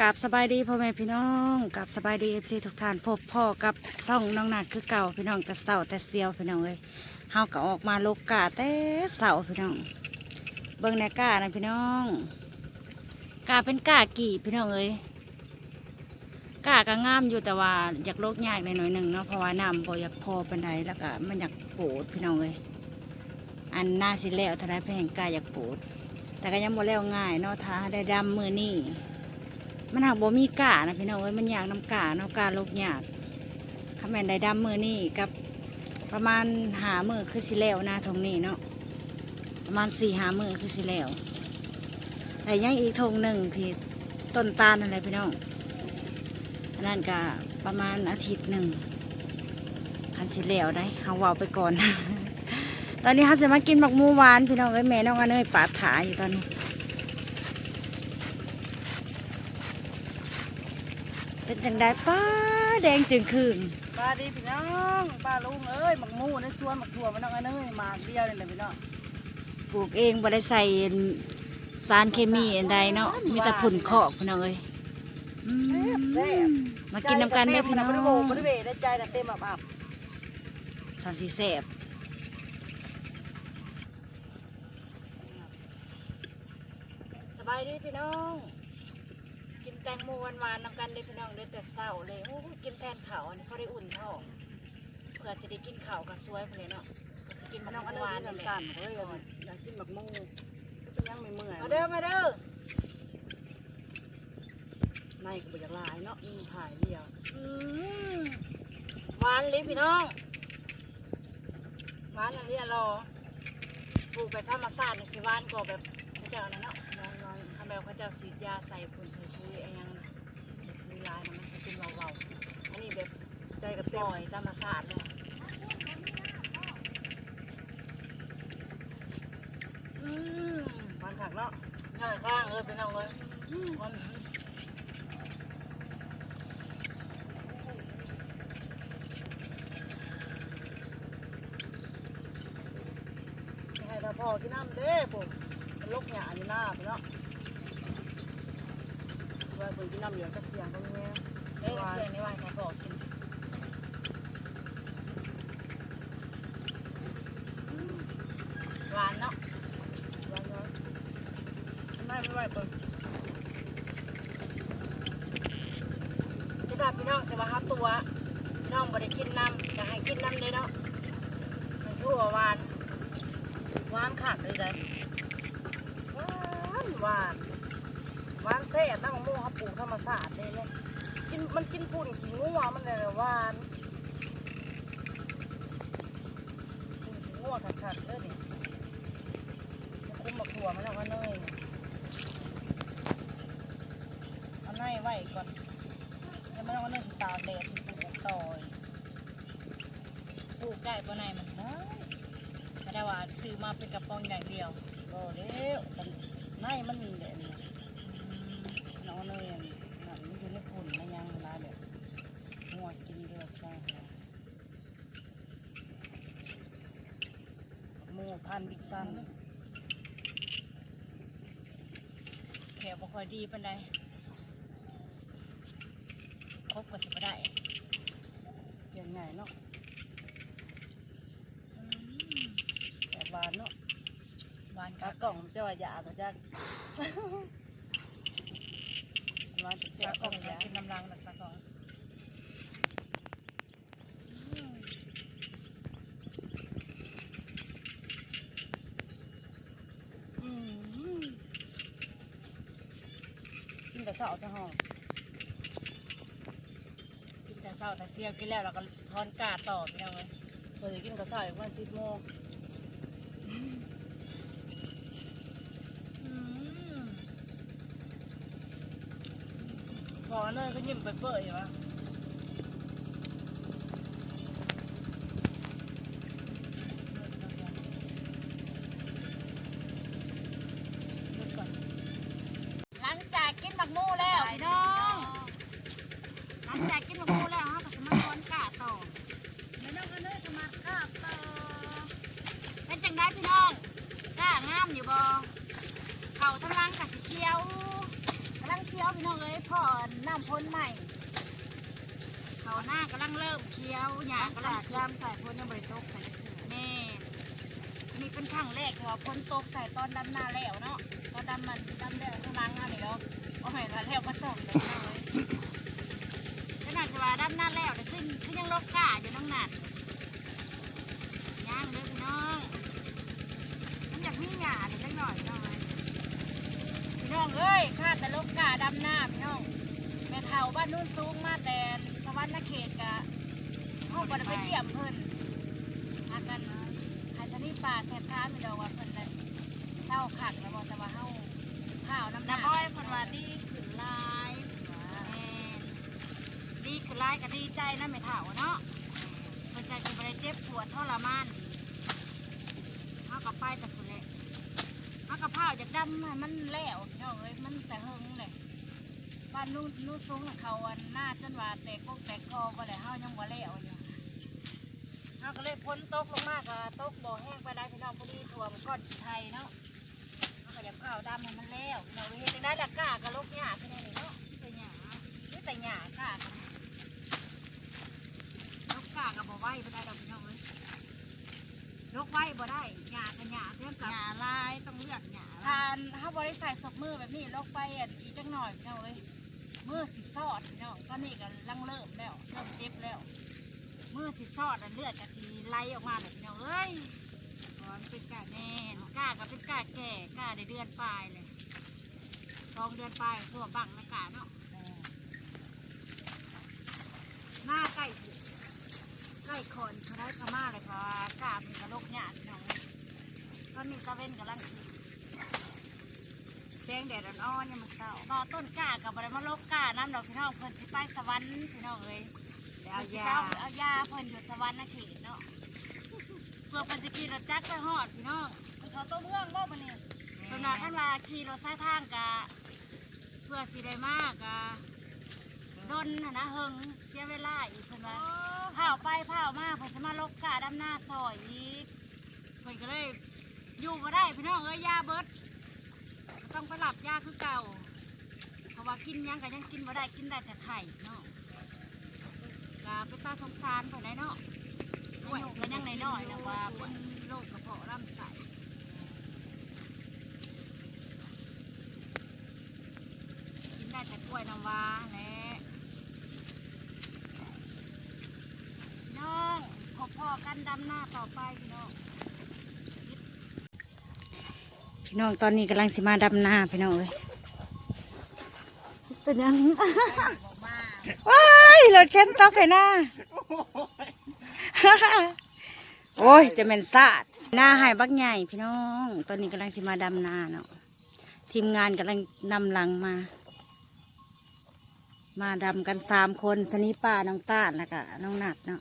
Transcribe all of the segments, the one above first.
กับสบายดีพ่อแม่พี่น้องกับสบายดีเอฟซีทุกท่านพบพ่อกับซ่องน้องนัดคือเก่าพี่น้องแต่เสาแต่เสียวพี่น้องเลยเฮาก็ออกมาลกกาแต่เสาพี่น้อง เบิ่งในกานะพี่น้องกาเป็นกากี่พี่น้องเอ้ยกาก็งามอยู่แต่ว่าอยากโลกยากในหน่อยหนึ่งเนาะเพราะว่าน้ำบ่อยากพอปานใดแล้วก็มันอยากโปดพี่น้องเอ้ยอันน่าสิแล้วทนายแพงกาอยากโปดแต่ก็ยังบ่แล้วง่ายเนาะถ้าได้ดำมือนี่ มันหากบ่มีกานะพี่น้องเอ้ยมันอยากน้ำกาเนาะกาโลกยากถ้าแมนได้ดำมือนี่กับประมาณหามือคือสิแล้วนะทงนี้เนาะประมาณสี่หามือคือสิแล้วแต่ยังอีกทงหนึ่งที่ต้นตาลอะไรพี่น้องอันนั้นก็ประมาณอาทิตย์หนึ่งคันสิแล้วได้เฮาเวาไปก่อน ตอนนี้เขาจะมากินหมักมูหวานพี่น้องเอ้ยแม่น้องอันเอ้ยปาดถาอยู่ตอนนี้ เป็นจังได้ป้าแดงจึงคืนป้าดีพี่น้องป้าลุงเอ้ยหมักหมูในสวนหมักถั่วมันน้องอันเอ้ยหมากเดียวนี่แหละพี่น้องปลูกเองบ่ได้ใส่สารเคมีอันใดเนาะมีแต่ผุ่นขอกพี่น้องเอ้ยอืมแซ่บมากินน้ำกันเด้อพี่น้องบริโภคบริเวณได้ใจน่ะเต็มอับอับสามสีแซ่บสบายดีพี่น้องกิน แตงโมหวานๆนำกันเลยพี่น้องเลยแต่เศร้าเลยโอ้ยกินแทนข้าวอันนี้เขาได้อุ่นท้องเพื่อจะได้กินข้าวกับสวยไปเลยเนาะก็จะกินมะน้นาองวอันหวาเอ้นยนี่แหละ สั่นๆเฮ้ยอยากกินหมักหมูก็จะยังไม่เมื่อยมาเด้อมาเด้อในก็บ่อยากลายเนาะอืมถ่ายเดียวอืมหวานเลยพี่น้องหวานอันนี้รอปลูกแบบธรรมชาตินี่สิหวานกว่าแบบเขาเจ้านั่นเนาะนอนนอนทำแบบเขาเจ้าสีดยาใส่ ล่อยธรรมชาสติเลยอืมหวานขักเนาะง่ายข้างเลยพี่น้องเลยมันให้ถ้าพ่อที่น้ำเด้ผมมันลกหยาอยู่หน้าพี่เนาะว่าคนที่น้ำเหลือจักเพียงตรงนี้เอ้ยเพื่อนนี่ว่าใครบอกกินหวานเนาะ วางไว้ ไม่ไม่ไหวเปิดที่ถ้าพี่น้องสิว่าหาตัวพี่น้องบ่ได้กินน้ำอยากให้กินน้ำเลยเนาะมันคือว่าหวานหวานขักเลยได้หวานหวานหวานแซ่บตั้งหมูเขาปลูกธรรมศาสตร์เลยเนี่ยกินมันกินปุ่นขี้งัวมันเลยหวานปุ่นขี้งัวขัดๆเด้อนี่จะคุ้มบักถั่วมันเอาก็เนยเอาในไว้ก่อนแล้วมันเอาก็เนยสิตากแดดปลูกต่อยปลูกได้บ่ในมันได้ไม่ได้ว่าซื้อมาเป็นกระป๋องอย่างเดียวก็เด้วแต่ในมันมีแบบนี้น้องเนยอันนั่นมันอยู่ในปุ่นมันยังเวลาแบบงัวกินเดือดใช่ไหมหมูพันบิ๊กซันแขวบ่ค่อยดีปานใด ครบก็สิบ่ได้อย่างไงเนาะแบบหวานเนาะหวานคตารับกล่องเจ้าหยาตัวจ้าหวานจะตาเจ้ากล่ล่อองงอยากยากินน้ำรังแบบตากล่องอืมอืมกินแต่เช้าจะห้องกินแต่เช้าแต่เที่ยวกินแล้วเราก็ทอนกาต่อพี่น้องเลยเปิดกินกับเช้าอีกวันสิบโมงพอเลยก็ยิ้มไปเปื่อยอยู่วะหลังจากกินบักมูแล้วพี่น้อง หลังจากกินบักมูแล้วเขาก็จะมาทอนกาต่อ ไม่ต้องกันเลยสมัครข้าวต่อ เป็นจังได้พี่น้องกล้างามอยู่บ่เขาทั้งลังกับสีเขียวกำลังเขียวพี่น้องเอ้ย พ่อน้ำพ้นใหม่ เขาหน้ากำลังเริ่มเคี้ยวหยากำลังยามใส่พ้นยังบริโตกใส่แม่อันนี่เป็นครั้งแรกที่ว่าพ้นตกใส่ตอนดำหน้าแล้วเนาะตอนดำมันดำแล้วข้างล่างอะนี่เนาะโอ้ยมาแล้วมาส่งเลยเลยขนาดจะว่าดำหน้าแล้วแต่ขึ้นขึ้นยังลกกาอยู่น้องหนัดย่างเด้อพี่น้องมันอยากมีหยาเดี๋ยวจังหน่อยพี่น้อยพี่น้องเอ้ยข้าแต่ลกกาดำหน้าพี่น้องแม่เฒ่าบ้านนู้นสูงมาแต่สวรรค์เขตกะห้องบ่ได้ไปเยี่ยมเพิ่อนีป่าแทบท้ามีดอกว่าเพิ่นเลยเศร้าขัดแล้วบ่แต่ว่าเฮาข้าวน้ำหนักน้ำอ้อยเพิ่นว่าดีขึ้นหลายแม่นดีขึ้นหลายก็ดีใจนะแม่เฒ่าเนาะเพิ่นใจจะบ่ได้เจ็บปวดทรมานเฮาก็ไปแต่พุ่นแหละเฮาก็พาจากดำให้มันแล้วพี่น้องเอ้ยมันแต่เฮิงเลยบ้านนู้นนู้นสูงน่ะเขาอันหน้าจนว่าแตกพวกแตกคอบ่ได้เฮายังบ่แล้วอยู่เฮาก็เลยพ้นตกลงมากก็ตกบ่แห้ง ไปได้พี่น้องพอดีท่วมก้อนไทยเนาะเฮาก็อยากข้าดำให้มันแล้วเราเฮ็ดจังได๋ล่ะก้าก็ลกหญ้าขึ้นนี่เนาะแต่หญ้ามีแต่หญ้ากล้าก็ลกก้าก็บ่ไหวบ่ได้ดอกพี่น้องเอ้ยลกไว้บ่ได้หญ้าก็หญ้าเพียงกับหญ้าลายต้องเลือกหญ้าทานเฮาบ่ได้ใส่ศพมือแบบนี้ลกไปอันอีกจังหน่อยพี่น้องเอ้ยมือสิซอดพี่น้องตอนนี้ก็ลังเริ่มแล้วเริ่มเจ็บแล้วมือสิซอดอันเลือดก็สีไหลออกมาเลยพี่น้องเอ้ย อนเป็นกาแน่นกล้าก็เป็นกล้าแก่กล้าได้เดือนปลายเลยสองเดือนปลายทั่วบังนะกาเนาะหน้าใกล้สิใกล้คอนเขาได้ขม่าเลยค่ะกล้าเป็นกระโลกหยาดพี่น้องตอนนี้ตะเวนกำลังกินแสงแดดอ่อนๆยังมาเศร้าต่อต้นกล้ากับบริมาโลกกล้าน้ำดอกพี่น้องเพิ่นสิไปสวรรค์พี่น้องเอ้ยเอายาเอายาเพิ่นอยู่สวรรค์นะเขตเนาะเพื่อเพิ่นจะขี่รถจักรไปฮอดพี่น้องเพิ่นเขาต้มเมืองบ่มานี่เพิ่นว่าคันว่าขี่รถสายทางกะเพื่อสิได้มากกะดนน่ะนะเฮงเสียเวลาอีกเพิ่นว่าเผาไปเผามาเพิ่นจะมาลกกล้าดำหน้าซอยอีกเพิ่นก็เลยอยู่บ่ได้พี่น้องเอ้ยยาเบิดต้องไปหลับยาคือเก่าเพราะว่ากินยังก็ยังกินบ่ได้กินได้แต่ไข่เนาะกาไปตาสงสารไปไหนเนาะ อายุก็ยังน้อยๆนะว่าเป็นโรคกระเพาะลำไส้กินได้แต่กล้วยน้ำว้าแหละพี่น้องพบพ่อกันดำหน้าต่อไปพี่น้องพี่น้องตอนนี้กำลังสิมาดำนาพี่น้องเอ้ยเป็นยังว้ายรถเข็นตอกไห้หน้า โอ้ย จะเป็นสาดหน้าหายบักใหญ่พี่น้อง ตอนนี้กำลังสิมาดำนาเนาะทีมงานกำลังนำหลังมา มาดำกันสามคนสนีป่าน้องต้านแล้วก็น้องหนัดเนาะ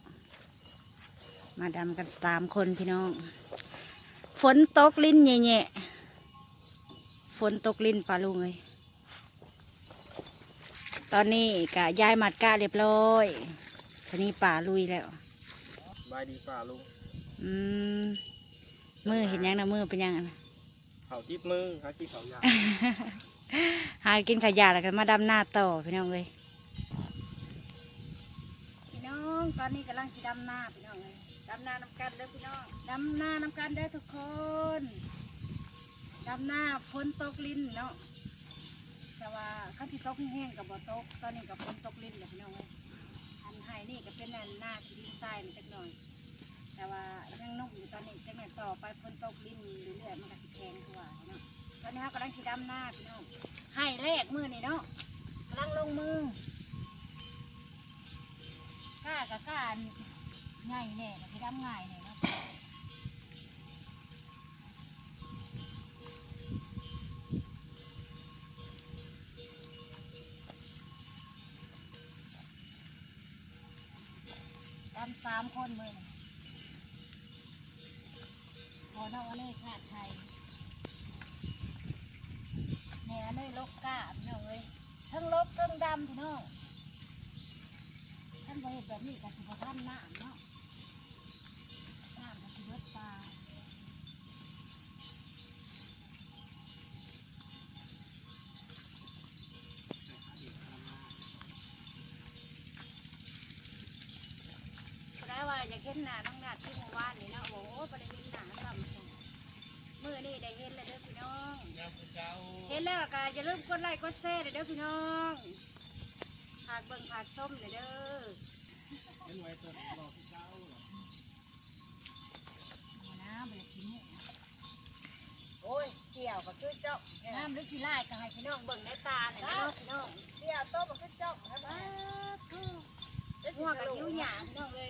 มาดำกันสามคนพี่น้อง ฝนตกลิ้นแง่ๆฝนตกลิ้นปลาลุงเลยตอนนี้กะย้ายมัดก้าเรียบร้อยชนีป่าลุยแล้ว บายดีป่าลุงอืมมือเห็นยังนะมือเป็นยังอะนะ เผาทิพมือหาที่เผายาหากินขยะแล้วก็มาดำหน้าต่อพี่น้องเลยพี่น้องตอนนี้กำลังจะดำหน้าพี่น้องเลยดำหน้าน้ำกันเด้อพี่น้องดำหน้าน้ำกันเด้อทุกคนดำหน้าพ้นตกลิ้นเนาะแต่ว่าเขาที่ตกแห้งๆกับบ่ตกตอนนี้กับพ้นตกลิ้นเลยพี่น้องเลยอั นี่ก็เป็นอันหน้าที่ดินทรายนี่จักหน่อย แต่ว่ายังนุ่มอยู่ตอนนี้จังหน่อยต่อไปฝนตกลิ้นเรื่อยๆมันก็สิแข็งกว่าเนาะตอนนี้เรากำลังสีดำหน้าพี่น้องให้แรกมือนี่เนาะกำลังลงมือกล้ากับกล้านี่ง่ายแน่นะพี่ดำง่ายแน่ันสามคนมือขอนองอันนี้ขาดไทยแหน่เล่ลกกาพี่น้องเอ้ยทั้งลบทั้งดำพี่น้องท่านบริเห็นแบบนี้กับสุขภาพหน้าเนาะ ห็นหน้าน้องนาดที่เมื่อวานนี่นะโอ้โหบ่ได้เห็นหน้าซ้ำซ้ำมื้อนี้ได้เห็นแล้วเด้อพี่น้อง เห็นแล้วก็อย่าลืมกดไลค์กดแชร์เด้อพี่น้องฝากเบิ่งฝากส้มเด้อน้ำเลยกินโอ้ยเสี่ยวก็คือเจ้าน้ำหรือขี้ไล่ก็ให้พี่น้องเบิ่งในตาหน่อยเด้อพี่น้องเสี่ยวโตก็คือเจ้าให้มาหัวกับยิ้วหยาพี่น้องเลย